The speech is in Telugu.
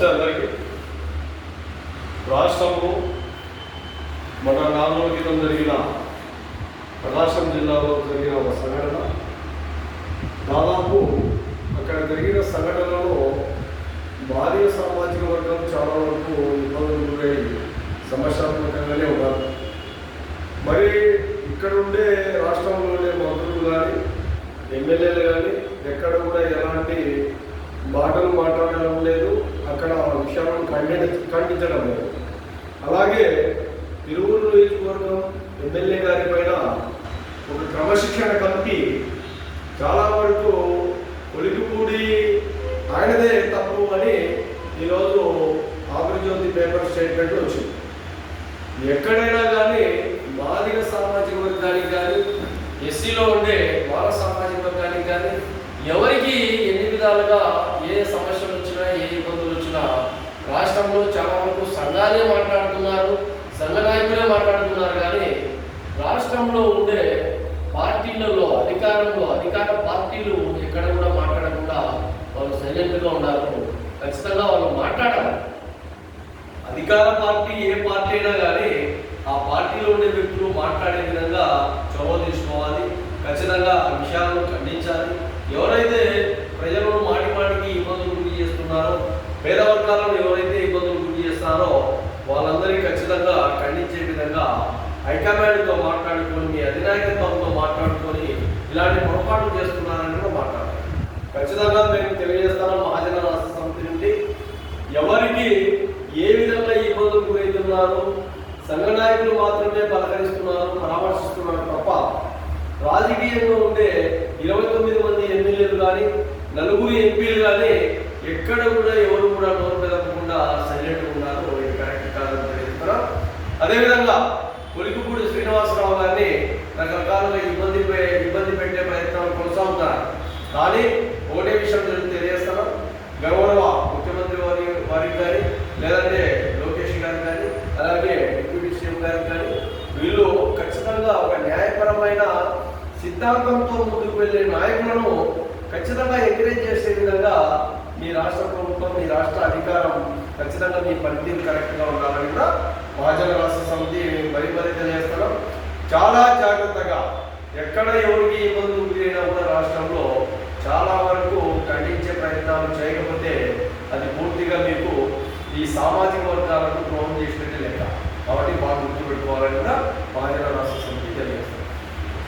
నమస్తే అందరికీ. రాష్ట్రంలో మన నాలుగు క్రితం జరిగిన ప్రకాశం జిల్లాలో జరిగిన ఒక సంఘటన. దాదాపు అక్కడ జరిగిన సంఘటనలో భార్య సామాజిక వర్గం చాలా వరకు ఇబ్బందులు గురై సమస్యాత్మకంగానే ఉన్నారు. మరి ఇక్కడ ఉండే రాష్ట్రంలోనే మంత్రులు కానీ ఎమ్మెల్యేలు కానీ ఎక్కడ కూడా ఎలాంటి మాటలు మాట్లాడడం లేదు. అక్కడ విషయాలను ఖండి ఖండించడం లేదు. అలాగే తిరువురు నియోజకవర్గం ఎమ్మెల్యే గారి పైన ఒక క్రమశిక్షణ కలిపి చాలా వరకు ఒలికిపూడి ఆయనదే తప్పు అని ఈరోజు ఆంధ్రజ్యోతి పేపర్ స్టేట్మెంట్ వచ్చింది. ఎక్కడైనా కానీ బాలిక సామాజిక వర్గానికి కానీ ఎస్సీలో ఉండే బాల సామాజిక వర్గానికి కానీ ఎవరికి ఎన్ని విధాలుగా ఏ సమస్యలు వచ్చినా ఏ ఇబ్బంది రాష్ట్రంలో చాలా వరకు సంఘాలే మాట్లాడుతున్నారు సంఘ నాయకులే మాట్లాడుతున్నారు కానీ రాష్ట్రంలో ఉండే పార్టీలలో అధికారంలో అధికార పార్టీలు ఎక్కడ కూడా మాట్లాడకుండా వాళ్ళు సైలెంట్గా ఉన్నారు. ఖచ్చితంగా వాళ్ళు మాట్లాడాలి. అధికార పార్టీ ఏ పార్టీ అయినా కానీ ఆ పార్టీలో ఉండే వ్యక్తులు మాట్లాడే విధంగా చొరవ తీసుకోవాలి. ఖచ్చితంగా విషయాలను ఖండించాలి. ఎవరైతే ప్రజలను మాటి మాటికి ఇబ్బందులు గురి చేస్తున్నారో పేద వర్గాలను ఎవరైతే ఇబ్బందులు గురి చేస్తున్నారో వాళ్ళందరికీ ఖచ్చితంగా ఖండించే విధంగా హైకమాండ్తో మాట్లాడుకొని మీ అధినాయకత్వంతో మాట్లాడుకొని ఇలాంటి పొరపాట్లు చేస్తున్నారని కూడా మాట్లాడాలి ఖచ్చితంగా మేము తెలియజేస్తాను మహాజన రాష్ట్ర సమితి నుండి. ఎవరికి ఏ విధంగా ఇబ్బందులు గురవుతున్నారు సంఘ నాయకులు మాత్రమే పలకరిస్తున్నారు పరామర్శిస్తున్నారు తప్ప రాజకీయంలో ఉండే ఇరవై తొమ్మిది మంది ఎమ్మెల్యేలు కానీ నలుగురు ఎంపీలు కానీ ఎక్కడ కూడా అదేవిధంగా కొలికిపూడి శ్రీనివాసరావు గారిని రకరకాలుగా ఇబ్బంది ఇబ్బంది పెట్టే ప్రయత్నాలు కొనసాగుతున్నారు కానీ ఒకటే విషయం నేను తెలియజేస్తాను. గౌరవ ముఖ్యమంత్రి వారి వారికి కానీ లేదంటే లోకేష్ గారికి కానీ అలాగే డిప్యూటీ సీఎం గారికి కానీ వీళ్ళు ఖచ్చితంగా ఒక న్యాయపరమైన సిద్ధాంతంతో ముందుకు వెళ్ళే నాయకులను ఖచ్చితంగా ఎంకరేజ్ చేసే విధంగా మీ రాష్ట్ర ప్రభుత్వం మీ రాష్ట్ర అధికారం ఖచ్చితంగా మీ పనితీరు కరెక్ట్గా ఉండాలని కూడా మహాజన రాష్ట్ర సమితి మేము మరీ చేస్తున్నాం చాలా జాగ్రత్తగా ఎక్కడ ఎవరికి ఇబ్బందులు గురైనా కూడా రాష్ట్రంలో చాలా వరకు ఖండించే ప్రయత్నాలు చేయకపోతే అది పూర్తిగా మీకు ఈ సామాజిక వర్గాలకు ద్రోహం చేసిన